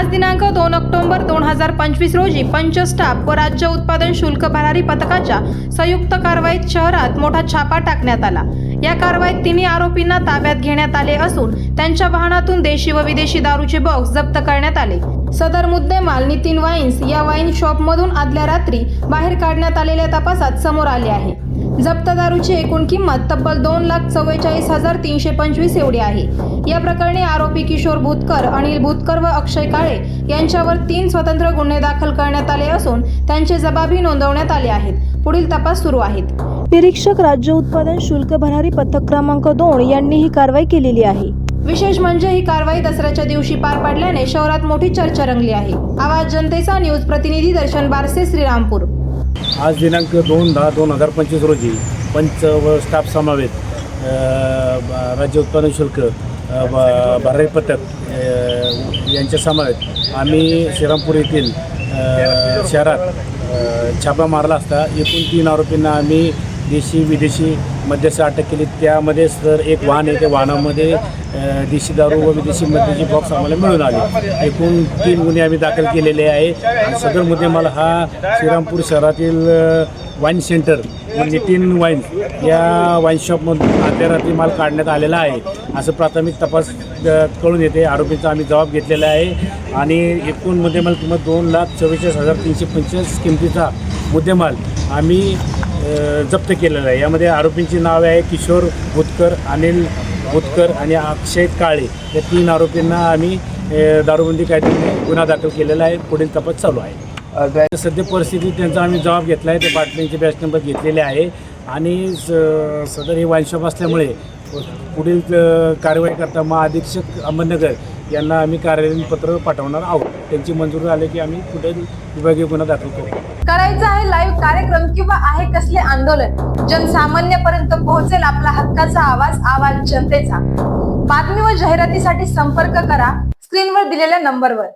आज दिनांक दोन ऑक्टोबर दोन हजार पंचवीस रोजी पंचस्टाफ व राज्य उत्पादन शुल्क भरारी पथकाच्या संयुक्त कारवाईत शहरात मोठा छापा टाकण्यात आला. या कारवाईत तिन्ही आरोपींना ताब्यात घेण्यात आले असून त्यांच्या वाहनातून देशी व विदेशी दारूचे बॉक्स जप्त करण्यात आले. सदर मुद्देमाल नितीन वाईन्स या वाईन शॉपमधून आदल्या रात्री बाहेर काढण्यात आलेल्या तपासात समोर आले आहे. जप्त दारूची एकूण किंमत तब्बल दोन लाख चव्वेचाळीस हजार तीनशे पंचवीस एवढी आहे. या प्रकरणी आरोपी किशोर भूतकर अनिल भूतकर व अक्षय काळे यांच्यावर तीन स्वतंत्र गुन्हे दाखल करण्यात आले असून त्यांचे जबाबी नोंदवण्यात आले आहेत. पुढील तपास सुरू आहेत. निरीक्षक राज्य उत्पादन शुल्क भरारी पथक क्रमांक दोन यांनी ही कारवाई केलेली आहे. विशेष म्हणजे ही कारवाई दसऱ्याच्या दिवशी पार पडल्याने शहरात मोठी चर्चा रंगली आहे. आवाज जनतेचा न्यूज प्रतिनिधी दर्शन बारसे श्रीरामपूर. आज दिनांक दोन दहा दोन हजार पंचवीस रोजी पंच व स्टाफ समावेत ब- राज्य उत्पादन शुल्क अ, पथक यांच्या समावेत आम्ही श्रीरामपूर येथील शहरात छापा मारला असता. एकूण तीन आरोपींना आम्ही देशी विदेशी मद्यासह अटक केली. त्यामध्ये सर एक वाहन आहे त्या वाहनामध्ये देशी दारू व विदेशी मद्याची बॉक्स आम्हाला मिळून आले. एकूण तीन गुन्हे आम्ही दाखल केलेले आहे. आणि सदर मुद्देमाल हा श्रीरामपूर शहरातील वाईन सेंटर म्हणजे नितीन वाईन या वाईन शॉपमधून आदल्या रात्री माल काढण्यात आलेला आहे. असं प्राथमिक तपास कळून येते. आरोपीचा आम्ही जबाब घेतलेला आहे. आणि एकूण मुद्देमाल किंमत दोन लाख चव्वेचाळीस हजार तीनशे पंचेचाळीस किमतीचा मुद्देमाल आम्ही जप्त केलेला आहे. यामध्ये आरोपींची नावे आहे किशोर भूतकर अनिल भूतकर आणि अक्षय काळे. या तीन आरोपींना आम्ही दारूबंदी कायद्याने गुन्हा दाखल केलेला आहे. पुढील तपास चालू आहे. सध्या परिस्थितीत त्यांचा आम्ही जबाब घेतला आहे. ते बाटल्यांचे बॅच नंबर घेतलेले आहे. आणि स- सदर हे वाईन शॉप असल्यामुळे पुढील कारवाई करता महाअधीक्षक अहमदनगर यांना आम्ही कार्यालयीन पत्र पाठवणार आहोत. त्यांची मंजुरी आले की आम्ही कुठे विभागीय गुन्हा दाखल करू. करायचं आहे लाईव्ह कार्यक्रम किंवा आहे कसले आंदोलन? जनसामान्यपर्यंत पोहोचेल आपला हक्काचा आवाज आवाज जनतेचा. बातमी व जाहिरातीसाठी संपर्क करा. स्क्रीनवर दिलेल्या नंबरवर.